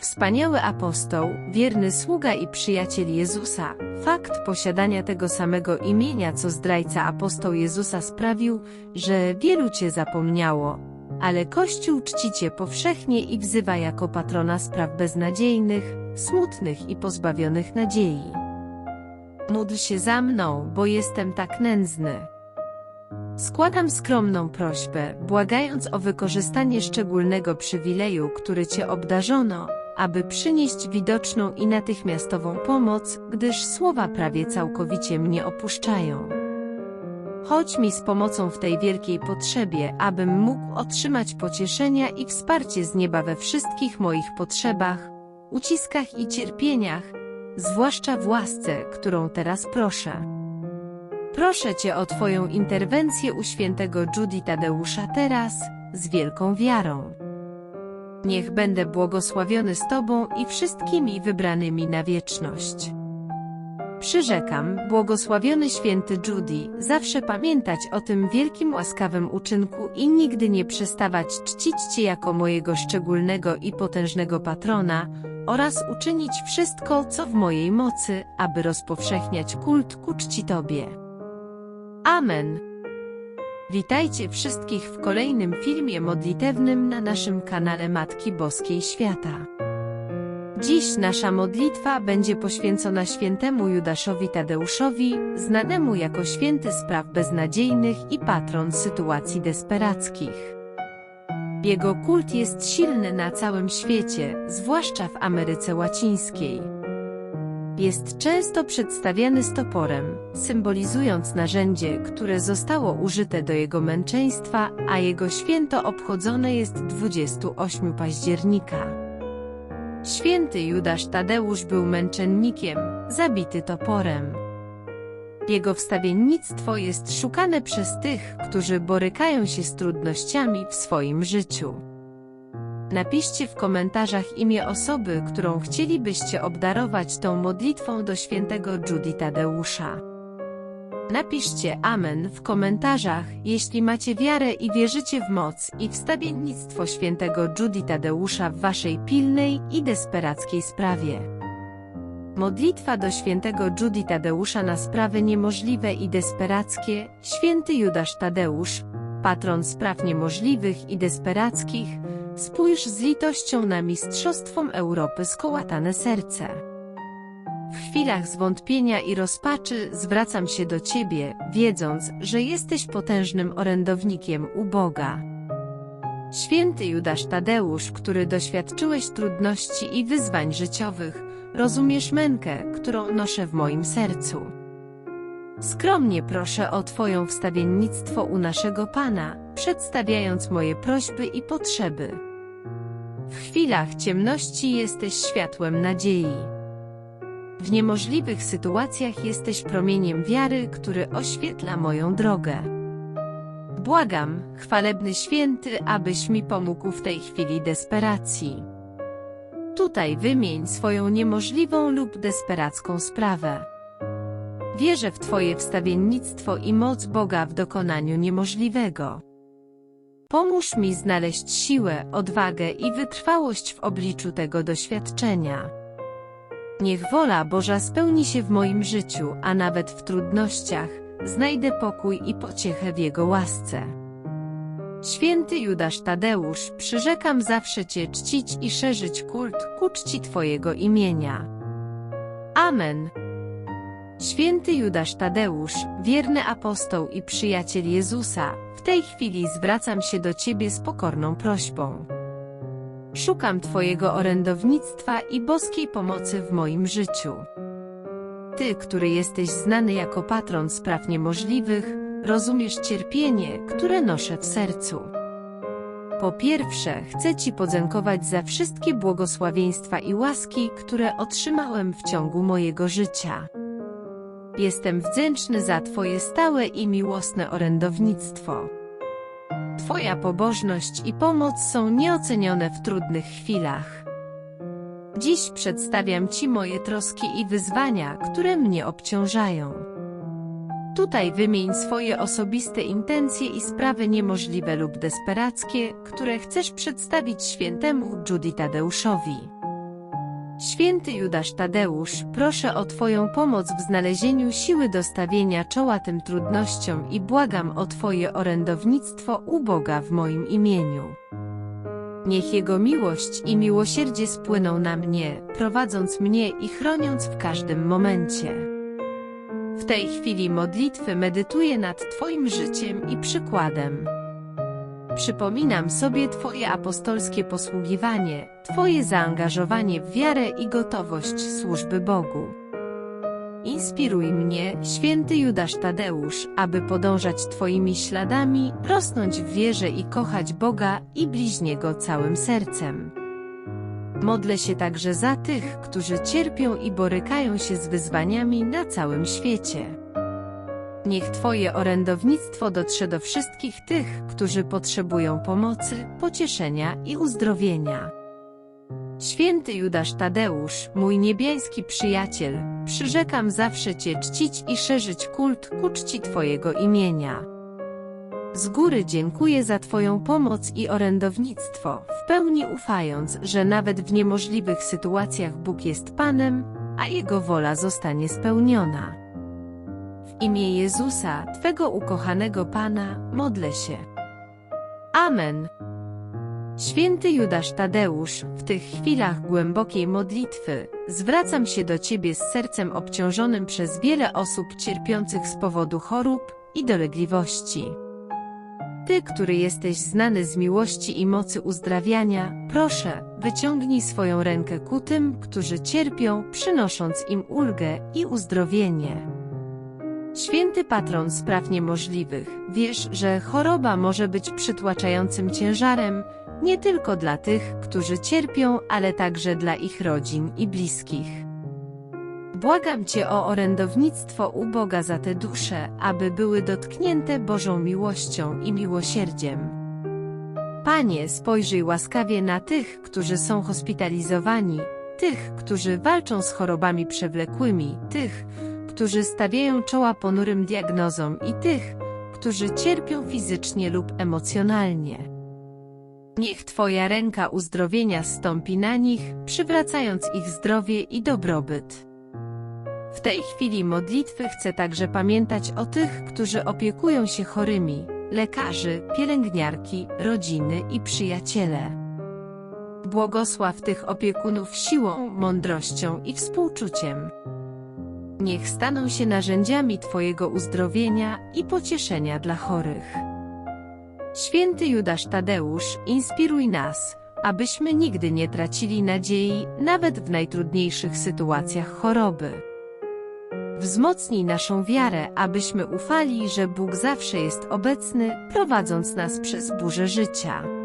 Wspaniały apostoł, wierny sługa i przyjaciel Jezusa. Fakt posiadania tego samego imienia co zdrajca apostoł Jezusa sprawił, że wielu cię zapomniało. Ale Kościół czci cię powszechnie i wzywa jako patrona spraw beznadziejnych, smutnych i pozbawionych nadziei. Módl się za mną, bo jestem tak nędzny. Składam skromną prośbę, błagając o wykorzystanie szczególnego przywileju, który Cię obdarzono, aby przynieść widoczną i natychmiastową pomoc, gdyż słowa prawie całkowicie mnie opuszczają. Chodź mi z pomocą w tej wielkiej potrzebie, abym mógł otrzymać pocieszenia i wsparcie z nieba we wszystkich moich potrzebach, uciskach i cierpieniach, zwłaszcza w łasce, którą teraz proszę. Proszę Cię o Twoją interwencję u świętego Judy Tadeusza teraz, z wielką wiarą. Niech będę błogosławiony z Tobą i wszystkimi wybranymi na wieczność. Przyrzekam, błogosławiony święty Judy, zawsze pamiętać o tym wielkim łaskawym uczynku i nigdy nie przestawać czcić Cię jako mojego szczególnego i potężnego patrona, oraz uczynić wszystko, co w mojej mocy, aby rozpowszechniać kult ku czci Tobie. Amen. Witajcie wszystkich w kolejnym filmie modlitewnym na naszym kanale Matki Boskiej Świata. Dziś nasza modlitwa będzie poświęcona świętemu Judaszowi Tadeuszowi, znanemu jako święty spraw beznadziejnych i patron sytuacji desperackich. Jego kult jest silny na całym świecie, zwłaszcza w Ameryce Łacińskiej. Jest często przedstawiany z toporem, symbolizując narzędzie, które zostało użyte do jego męczeństwa, a jego święto obchodzone jest 28 października. Święty Judasz Tadeusz był męczennikiem, zabity toporem. Jego wstawiennictwo jest szukane przez tych, którzy borykają się z trudnościami w swoim życiu. Napiszcie w komentarzach imię osoby, którą chcielibyście obdarować tą modlitwą do świętego Judy Tadeusza. Napiszcie Amen w komentarzach, jeśli macie wiarę i wierzycie w moc i wstawiennictwo świętego Judy Tadeusza w waszej pilnej i desperackiej sprawie. Modlitwa do świętego Judy Tadeusza na sprawy niemożliwe i desperackie, święty Judasz Tadeusz, patron spraw niemożliwych i desperackich, Spójrz z litością na mistrzostwom Europy skołatane serce. W chwilach zwątpienia i rozpaczy zwracam się do Ciebie, wiedząc, że jesteś potężnym orędownikiem u Boga. Święty Judasz Tadeusz, który doświadczyłeś trudności i wyzwań życiowych, rozumiesz mękę, którą noszę w moim sercu. Skromnie proszę o Twoją wstawiennictwo u naszego Pana, przedstawiając moje prośby i potrzeby. W chwilach ciemności jesteś światłem nadziei. W niemożliwych sytuacjach jesteś promieniem wiary, który oświetla moją drogę. Błagam, chwalebny święty, abyś mi pomógł w tej chwili desperacji. Tutaj wymień swoją niemożliwą lub desperacką sprawę. Wierzę w Twoje wstawiennictwo i moc Boga w dokonaniu niemożliwego. Pomóż mi znaleźć siłę, odwagę i wytrwałość w obliczu tego doświadczenia. Niech wola Boża spełni się w moim życiu, a nawet w trudnościach, znajdę pokój i pociechę w Jego łasce. Święty Judasz Tadeusz, przyrzekam zawsze Cię czcić i szerzyć kult ku czci Twojego imienia. Amen. Święty Judasz Tadeusz, wierny apostoł i przyjaciel Jezusa, w tej chwili zwracam się do Ciebie z pokorną prośbą. Szukam Twojego orędownictwa i boskiej pomocy w moim życiu. Ty, który jesteś znany jako patron spraw niemożliwych, rozumiesz cierpienie, które noszę w sercu. Po pierwsze, chcę Ci podziękować za wszystkie błogosławieństwa i łaski, które otrzymałem w ciągu mojego życia. Jestem wdzięczny za Twoje stałe i miłosne orędownictwo. Twoja pobożność i pomoc są nieocenione w trudnych chwilach. Dziś przedstawiam Ci moje troski i wyzwania, które mnie obciążają. Tutaj wymień swoje osobiste intencje i sprawy niemożliwe lub desperackie, które chcesz przedstawić świętemu Judy Tadeuszowi. Święty Judasz Tadeusz, proszę o Twoją pomoc w znalezieniu siły do stawienia czoła tym trudnościom i błagam o Twoje orędownictwo u Boga w moim imieniu. Niech Jego miłość i miłosierdzie spłyną na mnie, prowadząc mnie i chroniąc w każdym momencie. W tej chwili modlitwy medytuję nad Twoim życiem i przykładem. Przypominam sobie Twoje apostolskie posługiwanie, Twoje zaangażowanie w wiarę i gotowość służby Bogu. Inspiruj mnie, święty Judasz Tadeusz, aby podążać Twoimi śladami, rosnąć w wierze i kochać Boga i bliźniego całym sercem. Modlę się także za tych, którzy cierpią i borykają się z wyzwaniami na całym świecie. Niech Twoje orędownictwo dotrze do wszystkich tych, którzy potrzebują pomocy, pocieszenia i uzdrowienia. Święty Judasz Tadeusz, mój niebiański przyjaciel, przyrzekam zawsze Cię czcić i szerzyć kult ku czci Twojego imienia. Z góry dziękuję za Twoją pomoc i orędownictwo, w pełni ufając, że nawet w niemożliwych sytuacjach Bóg jest Panem, a Jego wola zostanie spełniona. Imię Jezusa, Twego ukochanego Pana, modlę się. Amen. Święty Judasz Tadeusz, w tych chwilach głębokiej modlitwy, zwracam się do Ciebie z sercem obciążonym przez wiele osób cierpiących z powodu chorób i dolegliwości. Ty, który jesteś znany z miłości i mocy uzdrawiania, proszę, wyciągnij swoją rękę ku tym, którzy cierpią, przynosząc im ulgę i uzdrowienie. Święty patron spraw niemożliwych, wiesz, że choroba może być przytłaczającym ciężarem, nie tylko dla tych, którzy cierpią, ale także dla ich rodzin i bliskich. Błagam Cię o orędownictwo u Boga za te dusze, aby były dotknięte Bożą miłością i miłosierdziem. Panie, spojrzyj łaskawie na tych, którzy są hospitalizowani, tych, którzy walczą z chorobami przewlekłymi, tych, którzy stawiają czoła ponurym diagnozom i tych, którzy cierpią fizycznie lub emocjonalnie. Niech Twoja ręka uzdrowienia stąpi na nich, przywracając ich zdrowie i dobrobyt. W tej chwili modlitwy chcę także pamiętać o tych, którzy opiekują się chorymi, lekarzy, pielęgniarki, rodziny i przyjaciele. Błogosław tych opiekunów siłą, mądrością i współczuciem. Niech staną się narzędziami Twojego uzdrowienia i pocieszenia dla chorych. Święty Judasz Tadeusz, inspiruj nas, abyśmy nigdy nie tracili nadziei, nawet w najtrudniejszych sytuacjach choroby. Wzmocnij naszą wiarę, abyśmy ufali, że Bóg zawsze jest obecny, prowadząc nas przez burzę życia.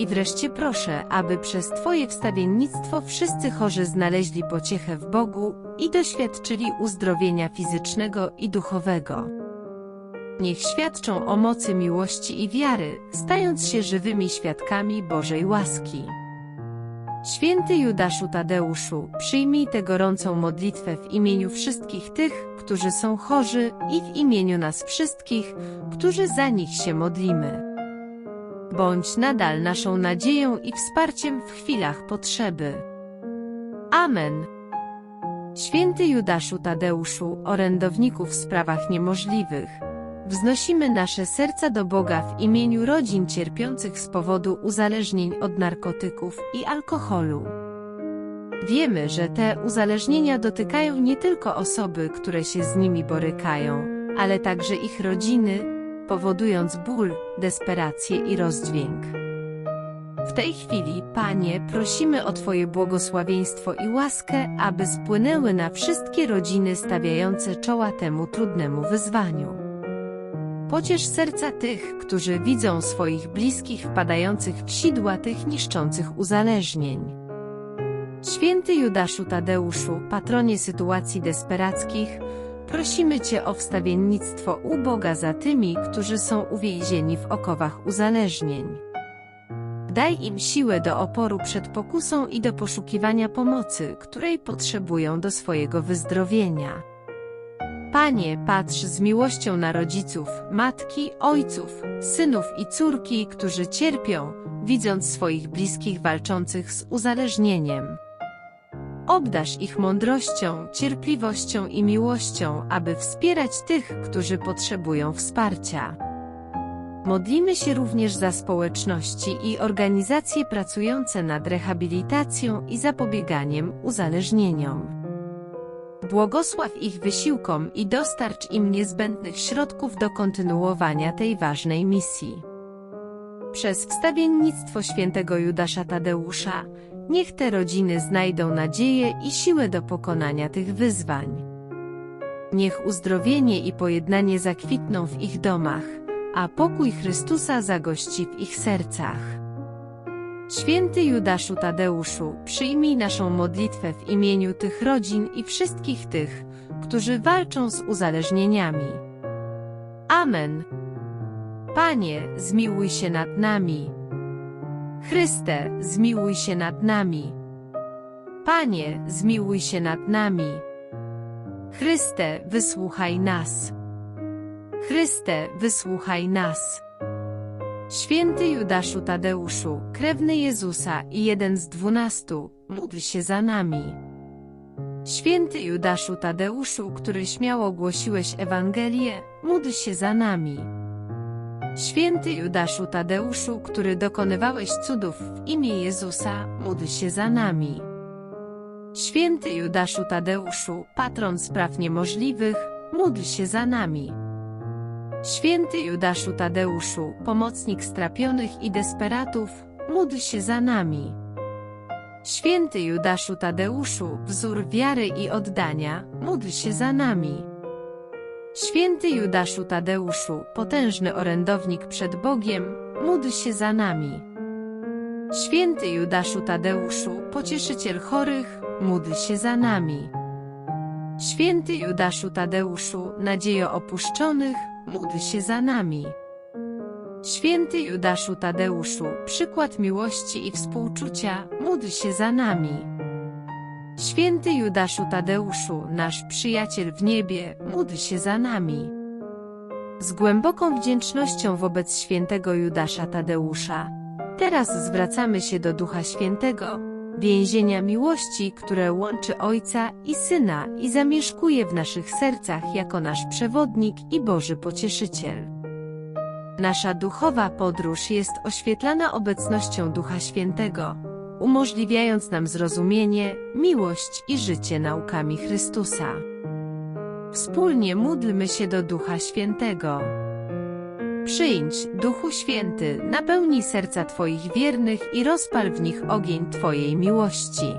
I wreszcie proszę, aby przez Twoje wstawiennictwo wszyscy chorzy znaleźli pociechę w Bogu i doświadczyli uzdrowienia fizycznego i duchowego. Niech świadczą o mocy miłości i wiary, stając się żywymi świadkami Bożej łaski. Święty Judaszu Tadeuszu, przyjmij tę gorącą modlitwę w imieniu wszystkich tych, którzy są chorzy i w imieniu nas wszystkich, którzy za nich się modlimy. Bądź nadal naszą nadzieją i wsparciem w chwilach potrzeby. Amen. Święty Judaszu Tadeuszu, orędowniku w sprawach niemożliwych, wznosimy nasze serca do Boga w imieniu rodzin cierpiących z powodu uzależnień od narkotyków i alkoholu. Wiemy, że te uzależnienia dotykają nie tylko osoby, które się z nimi borykają, ale także ich rodziny, powodując ból, desperację i rozdźwięk. W tej chwili, Panie, prosimy o Twoje błogosławieństwo i łaskę, aby spłynęły na wszystkie rodziny stawiające czoła temu trudnemu wyzwaniu. Pociesz serca tych, którzy widzą swoich bliskich wpadających w sidła tych niszczących uzależnień. Święty Judaszu Tadeuszu, patronie sytuacji desperackich, prosimy Cię o wstawiennictwo u Boga za tymi, którzy są uwięzieni w okowach uzależnień. Daj im siłę do oporu przed pokusą i do poszukiwania pomocy, której potrzebują do swojego wyzdrowienia. Panie, patrz z miłością na rodziców, matki, ojców, synów i córki, którzy cierpią, widząc swoich bliskich walczących z uzależnieniem. Obdasz ich mądrością, cierpliwością i miłością, aby wspierać tych, którzy potrzebują wsparcia. Modlimy się również za społeczności i organizacje pracujące nad rehabilitacją i zapobieganiem uzależnieniom. Błogosław ich wysiłkom i dostarcz im niezbędnych środków do kontynuowania tej ważnej misji. Przez wstawiennictwo świętego Judasza Tadeusza, niech te rodziny znajdą nadzieję i siłę do pokonania tych wyzwań. Niech uzdrowienie i pojednanie zakwitną w ich domach, a pokój Chrystusa zagości w ich sercach. Święty Judaszu Tadeuszu, przyjmij naszą modlitwę w imieniu tych rodzin i wszystkich tych, którzy walczą z uzależnieniami. Amen. Panie, zmiłuj się nad nami. Chryste, zmiłuj się nad nami. Panie, zmiłuj się nad nami. Chryste, wysłuchaj nas. Chryste, wysłuchaj nas. Święty Judaszu Tadeuszu, krewny Jezusa i jeden z dwunastu, módl się za nami. Święty Judaszu Tadeuszu, który śmiało głosiłeś Ewangelię, módl się za nami. Święty Judaszu Tadeuszu, który dokonywałeś cudów w imię Jezusa, módl się za nami. Święty Judaszu Tadeuszu, patron spraw niemożliwych, módl się za nami. Święty Judaszu Tadeuszu, pomocnik strapionych i desperatów, módl się za nami. Święty Judaszu Tadeuszu, wzór wiary i oddania, módl się za nami. Święty Judaszu Tadeuszu, potężny orędownik przed Bogiem, módl się za nami. Święty Judaszu Tadeuszu, pocieszyciel chorych, módl się za nami. Święty Judaszu Tadeuszu, nadziejo opuszczonych, módl się za nami. Święty Judaszu Tadeuszu, przykład miłości i współczucia, módl się za nami. Święty Judaszu Tadeuszu, nasz przyjaciel w niebie, módl się za nami. Z głęboką wdzięcznością wobec świętego Judasza Tadeusza, teraz zwracamy się do Ducha Świętego, więzienia miłości, które łączy Ojca i Syna i zamieszkuje w naszych sercach jako nasz przewodnik i Boży Pocieszyciel. Nasza duchowa podróż jest oświetlana obecnością Ducha Świętego, umożliwiając nam zrozumienie, miłość i życie naukami Chrystusa. Wspólnie módlmy się do Ducha Świętego. Przyjdź, Duchu Święty, napełnij serca Twoich wiernych i rozpal w nich ogień Twojej miłości.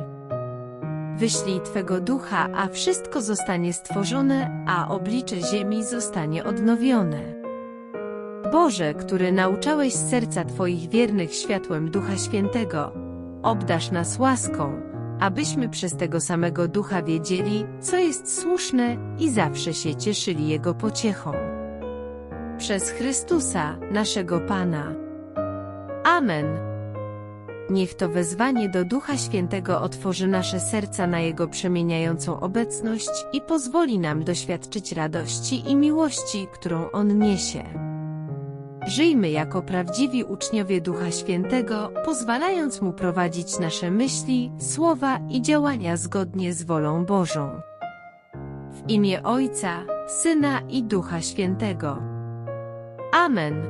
Wyślij Twego Ducha, a wszystko zostanie stworzone, a oblicze ziemi zostanie odnowione. Boże, który nauczałeś serca Twoich wiernych światłem Ducha Świętego, obdasz nas łaską, abyśmy przez tego samego Ducha wiedzieli, co jest słuszne i zawsze się cieszyli Jego pociechą. Przez Chrystusa, naszego Pana. Amen. Niech to wezwanie do Ducha Świętego otworzy nasze serca na Jego przemieniającą obecność i pozwoli nam doświadczyć radości i miłości, którą On niesie. Żyjmy jako prawdziwi uczniowie Ducha Świętego, pozwalając Mu prowadzić nasze myśli, słowa i działania zgodnie z wolą Bożą. W imię Ojca, Syna i Ducha Świętego. Amen.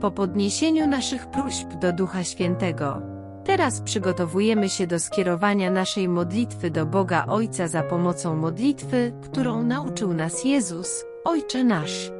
Po podniesieniu naszych próśb do Ducha Świętego, teraz przygotowujemy się do skierowania naszej modlitwy do Boga Ojca za pomocą modlitwy, którą nauczył nas Jezus, Ojcze nasz.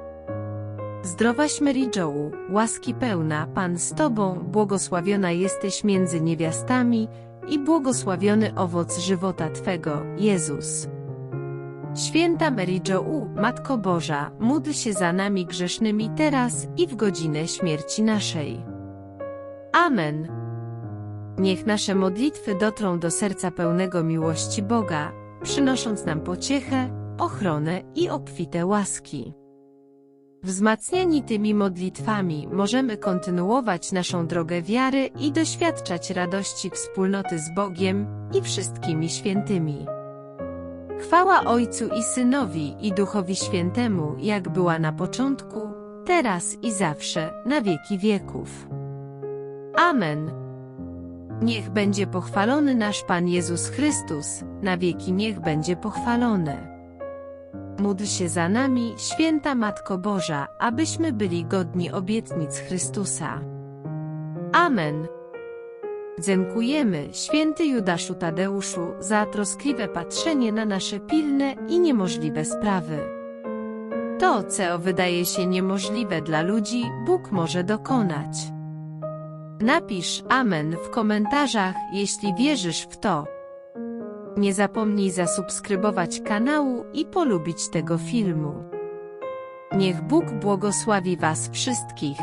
Zdrowaś Mary Jo, łaski pełna, Pan z Tobą, błogosławiona jesteś między niewiastami i błogosławiony owoc żywota Twego, Jezus. Święta Mary Jo, Matko Boża, módl się za nami grzesznymi teraz i w godzinę śmierci naszej. Amen. Niech nasze modlitwy dotrą do serca pełnego miłości Boga, przynosząc nam pociechę, ochronę i obfite łaski. Wzmacniani tymi modlitwami możemy kontynuować naszą drogę wiary i doświadczać radości wspólnoty z Bogiem i wszystkimi świętymi. Chwała Ojcu i Synowi i Duchowi Świętemu, jak była na początku, teraz i zawsze, na wieki wieków. Amen. Niech będzie pochwalony nasz Pan Jezus Chrystus, na wieki niech będzie pochwalony. Módl się za nami, święta Matko Boża, abyśmy byli godni obietnic Chrystusa. Amen. Dziękujemy, święty Judaszu Tadeuszu, za troskliwe patrzenie na nasze pilne i niemożliwe sprawy. To, co wydaje się niemożliwe dla ludzi, Bóg może dokonać. Napisz Amen w komentarzach, jeśli wierzysz w to. Nie zapomnij zasubskrybować kanału i polubić tego filmu. Niech Bóg błogosławi Was wszystkich.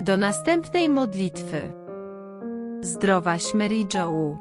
Do następnej modlitwy. Zdrowaś Mary Jo.